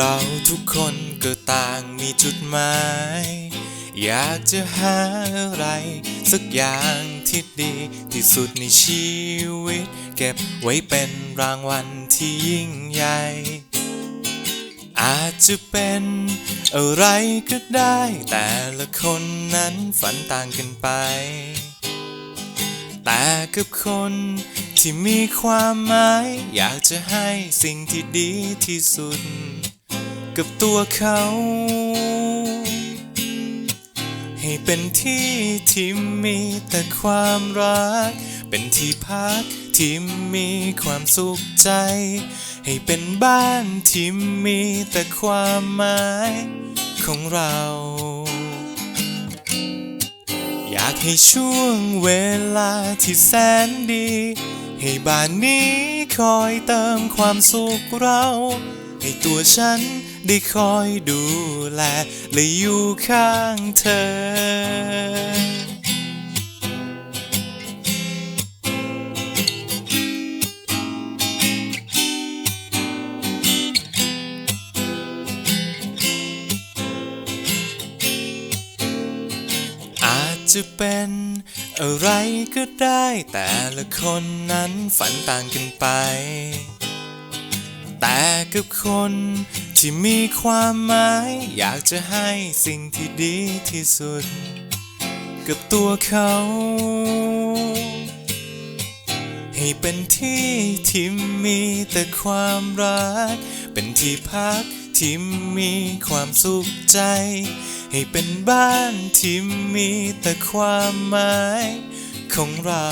เราทุกคนก็ต่างมีจุดหมาย อยากจะหาอะไร สักอย่างที่ดีที่สุดในชีวิต เก็บไว้เป็นรางวัลที่ยิ่งใหญ่ อาจจะเป็นอะไรก็ได้ แต่ละคนนั้นฝันต่างกันไป แต่กับคนที่มีความหมาย อยากจะให้สิ่งที่ดีที่สุด กับตัวเขา ให้เป็นที่ที่มีแต่ความรัก เป็นที่พักที่มีความสุขใจ ให้เป็นบ้านที่มีแต่ความหมายของเรา อยากให้ช่วงเวลาที่แสนดี ให้บ้านนี้คอยเติมความสุขเรา ให้ตัวฉันได้คอยดูแล และอยู่ข้างเธออาจจะเป็นอะไรก็ได้แต่ละคนนั้นฝันต่างกันไป แต่กับคนที่มีความหมาย อยากจะให้สิ่งที่ดีที่สุด กับตัวเขา ให้เป็นที่ที่มีแต่ความรัก เป็นที่พักที่มีความสุขใจ ให้เป็นบ้านที่มีแต่ความหมายของเรา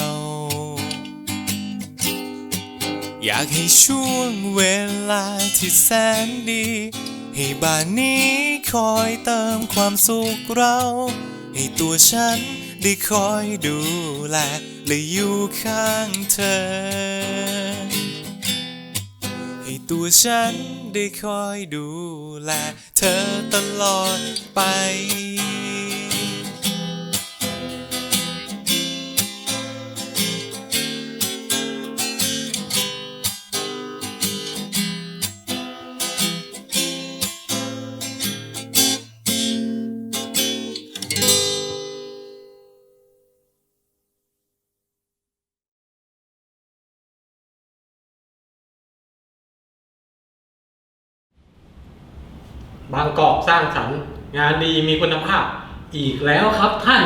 อยากให้ช่วงเวลาที่แสนดี ให้บ้านนี้คอยเติมความสุขเรา ให้ตัวฉันได้คอยดูแลและอยู่ข้างเธอ ให้ตัวฉันได้คอยดูแลเธอตลอดไป บางกอกสร้างสรรค์งานดีมีคุณภาพอีกแล้วครับท่าน